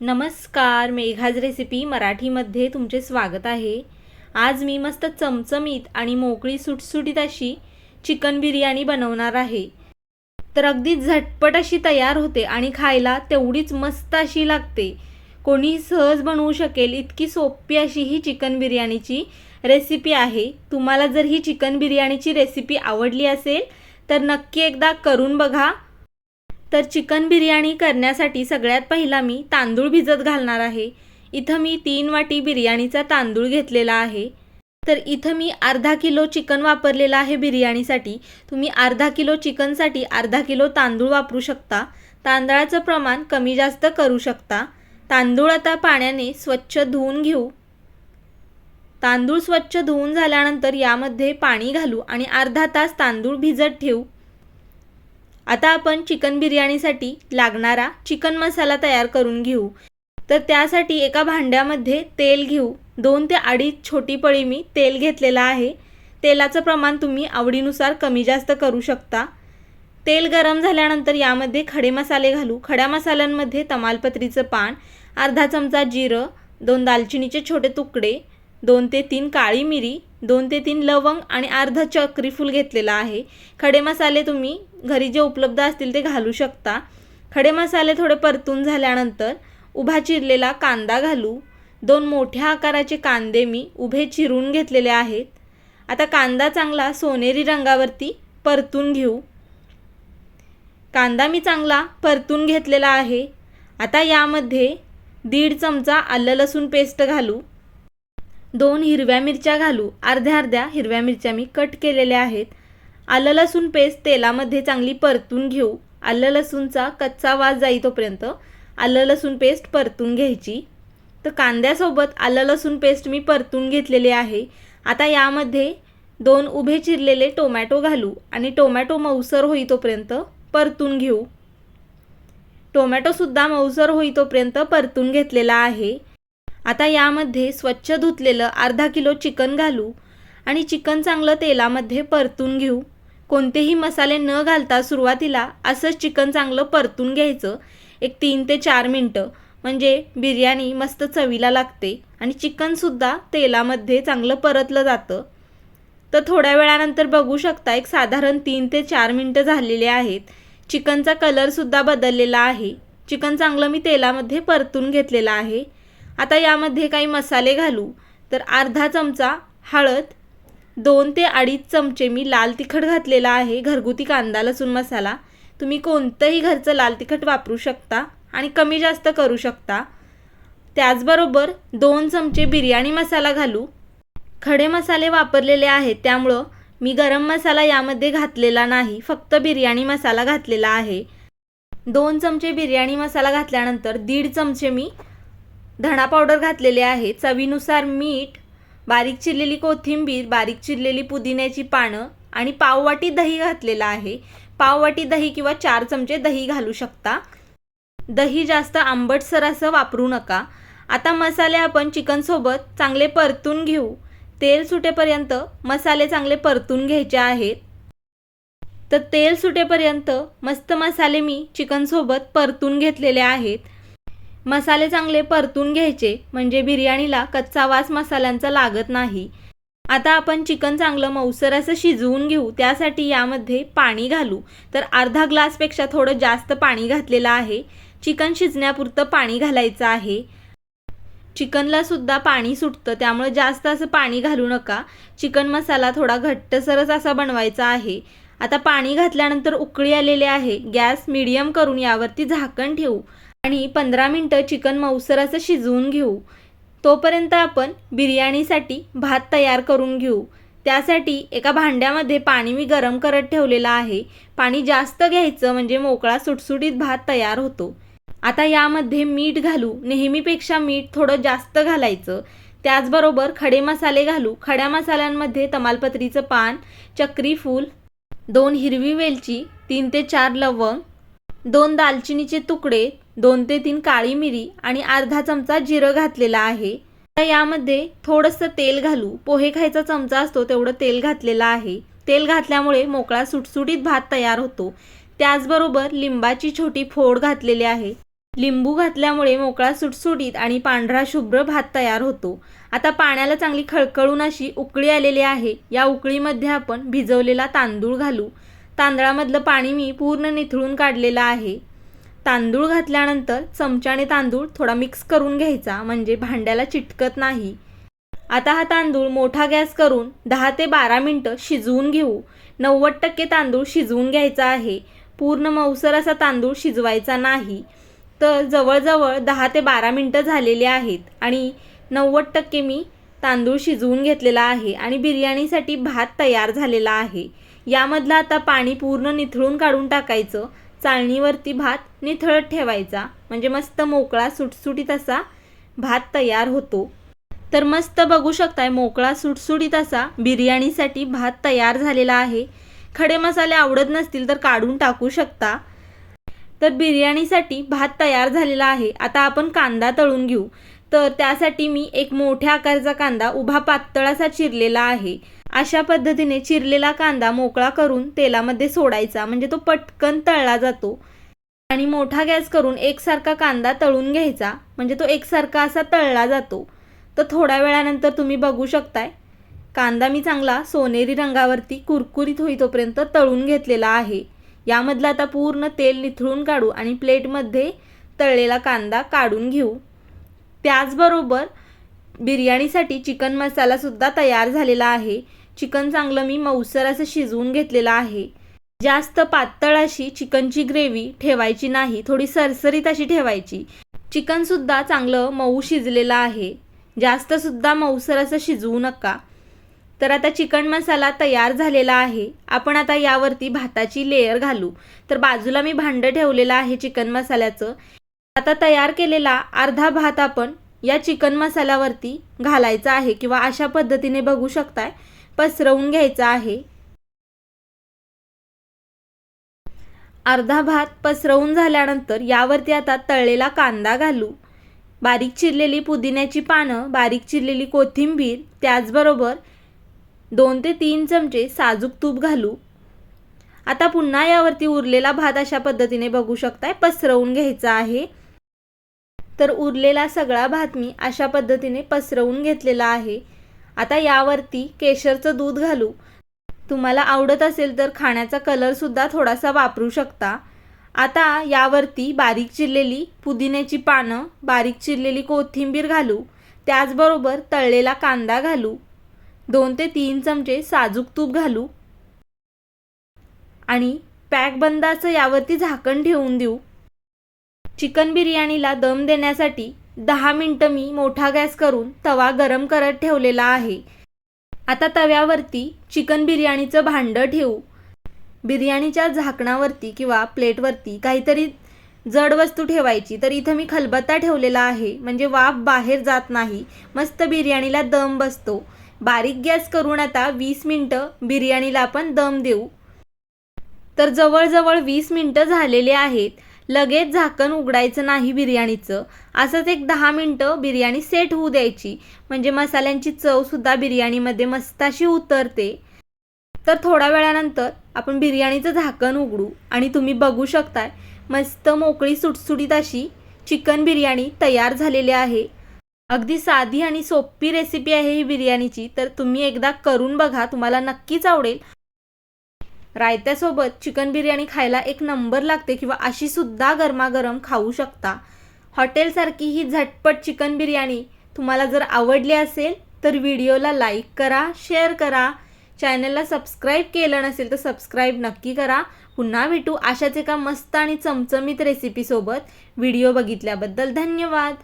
नमस्कार मेघाज रेसिपी मराठीमध्ये तुमचे स्वागत आहे. आज मी मस्त चमचमीत आणि मोकळी सुटसुटीत अशी चिकन बिर्याणी बनवणार आहे. तर अगदी झटपट अशी तयार होते आणि खायला तेवढीच मस्त अशी लागते. कोणी सहज बनवू शकेल इतकी सोपी अशी ही चिकन बिर्याणीची रेसिपी आहे. तुम्हाला जर ही चिकन बिर्याणीची रेसिपी आवडली असेल तर नक्की एकदा करून बघा. तर चिकन बिर्याणी करण्यासाठी सगळ्यात पहिला मी तांदूळ भिजत घालणार आहे. इथं मी तीन वाटी बिर्याणीचा तांदूळ घेतलेला आहे. तर इथं मी अर्धा किलो चिकन वापरलेलं आहे बिर्याणीसाठी. तुम्ही अर्धा किलो चिकनसाठी अर्धा किलो तांदूळ वापरू शकता. तांदळाचं प्रमाण कमी जास्त करू शकता. तांदूळ आता पाण्याने स्वच्छ धुवून घेऊ. तांदूळ स्वच्छ धुवून झाल्यानंतर यामध्ये पाणी घालू आणि अर्धा तास तांदूळ भिजत ठेवू. आता आपण चिकन बिर्याणीसाठी लागणारा चिकन मसाला तयार करून घेऊ. तर त्यासाठी एका भांड्यामध्ये तेल घेऊ. दोन ते अडीच छोटी पळी मी तेल घेतलेलं आहे. तेलाचं प्रमाण तुम्ही आवडीनुसार कमी जास्त करू शकता. तेल गरम झाल्यानंतर यामध्ये खडे मसाले घालू. खड्या मसाल्यांमध्ये तमालपत्रीचं पान अर्धा चमचा जिरं दोन दालचिनीचे छोटे तुकडे दोन ते तीन काळी मिरी दोन ते तीन लवंग आणि अर्धा चक्री फूल घेतलेला आहे. खडे मसाले तुम्ही घरी जे उपलब्ध असतील ते घालू शकता. खडे मसाले थोडे परतून झाल्यानंतर उभा चिरलेला कांदा घालू. दोन मोठ्या आकाराचे कांदे मी उभे चिरून घेतलेले आहेत. आता कांदा चांगला सोनेरी रंगावरती परतून घेऊ. कांदा मी चांगला परतून घेतलेला आहे. आता यामध्ये दीड चमचा आलं लसूण पेस्ट घालू. दोन हिरव्या मिरच्या घालू. अर्ध्या अर्ध्या हिरव्या मिरच्या मी कट केलेल्या आहेत. आलं लसूण पेस्ट तेलामध्ये चांगली परतून घेऊ. आलं लसूणचा कच्चा वास जाई तोपर्यंत आलं लसूण पेस्ट परतून घ्यायची. तर कांद्यासोबत आलं लसूण पेस्ट मी परतून घेतलेली आहे. आता यामध्ये दोन उभे चिरलेले टोमॅटो घालू आणि टोमॅटो मऊसर होई तोपर्यंत परतून घेऊ. टोमॅटोसुद्धा मऊसर होई तोपर्यंत परतून घेतलेला आहे. आता यामध्ये स्वच्छ धुतलेलं अर्धा किलो चिकन घालू आणि चिकन चांगलं तेलामध्ये परतून घेऊ. कोणतेही मसाले न घालता सुरुवातीला असंच चिकन चांगलं परतून घ्यायचं. एक तीन ते चार मिनटं. म्हणजे बिर्याणी मस्त चवीला लागते आणि चिकनसुद्धा तेलामध्ये चांगलं परतलं जातं. तर थोड्या वेळानंतर बघू शकता एक साधारण तीन ते चार मिनटं झालेले आहेत. चिकनचा कलरसुद्धा बदललेला आहे. चिकन चांगलं मी तेलामध्ये परतून घेतलेलं आहे. आता यामध्ये काही मसाले घालू. तर अर्धा चमचा हळद दोन ते अडीच चमचे मी लाल तिखट घातलेला आहे घरगुती कांदा लसूण मसाला. तुम्ही कोणतंही घरचं लाल तिखट वापरू शकता आणि कमी जास्त करू शकता. त्याचबरोबर दोन चमचे बिर्याणी मसाला घालू. खडे मसाले वापरलेले आहेत त्यामुळं मी गरम मसाला यामध्ये घातलेला नाही फक्त बिर्याणी मसाला घातलेला आहे. दोन चमचे बिर्याणी मसाला घातल्यानंतर दीड चमचे मी धणा पावडर घातलेले आहे. चवीनुसार मीठ बारीक चिरलेली कोथिंबीर बारीक चिरलेली पुदिन्याची पानं आणि पाववाटी दही घातलेलं आहे. पाववाटी दही किंवा चार चमचे दही घालू शकता. दही जास्त आंबटसर असं वापरू नका. आता मसाले आपण चिकनसोबत चांगले परतून घेऊ. तेल सुटेपर्यंत मसाले चांगले परतून घ्यायचे आहेत. तर तेल सुटेपर्यंत मस्त मसाले मी चिकनसोबत परतून घेतलेले आहेत. मसाले चांगले परतून घ्यायचे म्हणजे बिर्याणीला कच्चा वास मसाल्यांचा लागत नाही. आता आपण चिकन चांगलं मऊसर असं शिजवून घेऊ त्यासाठी यामध्ये पाणी घालू. तर अर्धा ग्लासपेक्षा थोडं जास्त पाणी घातलेलं आहे. चिकन शिजण्यापुरतं पाणी घालायचं आहे. चिकनला सुद्धा पाणी सुटतं त्यामुळे जास्त असं पाणी घालू नका. चिकन मसाला थोडा घट्टसरच असा बनवायचा आहे. आता पाणी घातल्यानंतर उकळी आलेले आहे. गॅस मिडियम करून यावरती झाकण ठेवू. आणि पंधरा मिनटं चिकन मऊसर असं शिजवून घेऊ. तोपर्यंत आपण बिर्याणीसाठी भात तयार करून घेऊ. त्यासाठी एका भांड्यामध्ये पाणी मी गरम करत ठेवलेलं आहे. पाणी जास्त घ्यायचं म्हणजे मोकळा सुटसुटीत भात तयार होतो. आता यामध्ये मीठ घालू. नेहमीपेक्षा मीठ थोडं जास्त घालायचं. त्याचबरोबर खडे मसाले घालू. खड्या मसाल्यांमध्ये तमालपत्रीचं पान चक्री फूल दोन हिरवी वेलची तीन ते चार लवंग दोन दालचिनीचे तुकडे दोन ते तीन काळी मिरी आणि अर्धा चमचा जिरं घातलेला आहे. यामध्ये थोडंसं तेल घालू. पोहे खायचा चमचा असतो तेवढं तेल घातलेलं आहे. तेल घातल्यामुळे मोकळा सुटसुटीत भात तयार होतो. त्याचबरोबर लिंबाची छोटी फोड घातलेली आहे. लिंबू घातल्यामुळे मोकळा सुटसुटीत आणि पांढरा शुभ्र भात तयार होतो. आता पाण्याला चांगली खळखळून अशी उकळी आलेली आहे. या उकळीमध्ये आपण भिजवलेला तांदूळ घालू. तांदळामधलं पाणी मी पूर्ण निथळून काढलेलं आहे. तांदूळ घातल्यानंतर चमच्याने तांदूळ थोडा मिक्स करून घ्यायचा म्हणजे भांड्याला चिटकत नाही. आता हा तांदूळ मोठा गॅस करून दहा ते बारा मिनटं शिजवून घेऊ. नव्वद टक्के तांदूळ शिजवून घ्यायचा आहे. पूर्ण मऊसर असा तांदूळ शिजवायचा नाही. तर जवळजवळ दहा ते बारा मिनटं झालेली आहेत आणि नव्वद टक्के मी तांदूळ शिजवून घेतलेला आहे आणि बिर्याणीसाठी भात तयार झालेला आहे. यामधलं आता पाणी पूर्ण निथळून काढून टाकायचं. चाळणीवरती भात निथळत ठेवायचा. म्हणजे मस्त मोकळा सुटसुटीत असा भात तयार होतो. तर मस्त बघू शकताय मोकळा सुटसुटीत असा बिर्याणीसाठी भात तयार झालेला आहे. खडे मसाले आवडत नसतील तर काढून टाकू शकता. तर बिर्याणीसाठी भात तयार झालेला आहे. आता आपण कांदा तळून घेऊ. तर त्यासाठी मी एक मोठ्या आकाराचा कांदा उभा पातळ असा चिरलेला आहे. अशा पद्धतीने चिरलेला कांदा मोकळा करून तेलामध्ये सोडायचा. म्हणजे तो पटकन तळला जातो. आणि मोठा गॅस करून एकसारखा कांदा तळून घ्यायचा. म्हणजे तो एकसारखा असा तळला जातो. तर थोड्या वेळानंतर तुम्ही बघू शकताय कांदा मी चांगला सोनेरी रंगावरती कुरकुरीत होईतोपर्यंत तळून घेतलेला आहे. यामधलं आता पूर्ण तेल निथळून काढू आणि प्लेटमध्ये तळलेला कांदा काढून घेऊ. त्याचबरोबर बिर्याणीसाठी चिकन मसालासुद्धा तयार झालेला आहे. चिकन चांगलं मी मऊसर असं शिजवून घेतलेलं आहे. जास्त पातळ अशी चिकनची ग्रेव्ही ठेवायची नाही थोडी सरसरीत अशी ठेवायची. चिकनसुद्धा चांगलं मऊ शिजलेलं आहे. जास्तसुद्धा मऊसर असं शिजवू नका. तर आता चिकन मसाला तयार झालेला आहे. आपण आता यावरती भाताची लेयर घालू. तर बाजूला मी भांडं ठेवलेलं आहे चिकन मसाल्याचं. आता तयार केलेला अर्धा भात आपण या चिकन मसाल्यावरती घालायचा आहे किंवा अशा पद्धतीने बघू शकताय. पसरवून घ्यायचा आहे. अर्धा भात पसरवून झाल्यानंतर यावरती आता तळलेला कांदा घालू. बारीक चिरलेली पुदिन्याची पानं बारीक चिरलेली कोथिंबीर त्याचबरोबर दोन ते तीन चमचे साजूक तूप घालू. आता पुन्हा यावरती उरलेला भात अशा पद्धतीने बघू शकताय पसरवून घ्यायचा आहे. तर उरलेला सगळा भात मी अशा पद्धतीने पसरवून घेतलेला आहे. आता यावरती केशरचं दूध घालू. तुम्हाला आवडत असेल तर खाण्याचा कलरसुद्धा थोडासा वापरू शकता. आता यावरती बारीक चिरलेली पुदिन्याची पानं बारीक चिरलेली कोथिंबीर घालू. त्याचबरोबर तळलेला कांदा घालू. दोन ते तीन चमचे साजूक तूप घालू. आणि पॅक यावरती झाकण ठेवून देऊ. चिकन बिर्याणीला दम देण्यासाठी दहा मिनटं मी मोठा गॅस करून तवा गरम करत ठेवलेला आहे. आता तव्यावरती चिकन बिर्याणीचं भांडं ठेवू. बिर्याणीच्या झाकणावरती किंवा प्लेटवरती काहीतरी जड वस्तू ठेवायची तर इथं मी खलबत्ता ठेवलेला आहे. म्हणजे वाफ बाहेर जात नाही. मस्त बिर्याणीला दम बसतो. बारीक गॅस करून आता वीस मिनटं बिर्याणीला आपण दम देऊ. तर जवळजवळ वीस मिनटं झालेले आहेत. लगेच झाकण उघडायचं नाही बिर्याणीचं. असंच एक दहा मिनटं बिर्याणी सेट होऊ द्यायची. म्हणजे मसाल्यांची चवसुद्धा बिर्याणीमध्ये मस्त अशी उतरते. तर थोड्या वेळानंतर आपण बिर्याणीचं झाकण उघडू. आणि तुम्ही बघू शकताय मस्त मोकळी सुटसुटीत अशी चिकन बिर्याणी तयार झालेली आहे. अगदी साधी आणि सोपी रेसिपी आहे ही बिर्याणीची. तर तुम्ही एकदा करून बघा तुम्हाला नक्कीच आवडेल. रायत्यासोबत चिकन बिर्याणी खायला एक नंबर लागते किंवा अशी सुद्धा गरमागरम खाऊ शकता. हॉटेलसारखी ही झटपट चिकन बिर्याणी तुम्हाला जर आवडली असेल तर व्हिडिओला लाईक करा शेअर करा. चॅनलला सबस्क्राईब केलं नसेल तर सबस्क्राईब नक्की करा. पुन्हा भेटू अशाच एका मस्त आणि चमचमीत रेसिपीसोबत व्हिडिओ बघितल्याबद्दल धन्यवाद.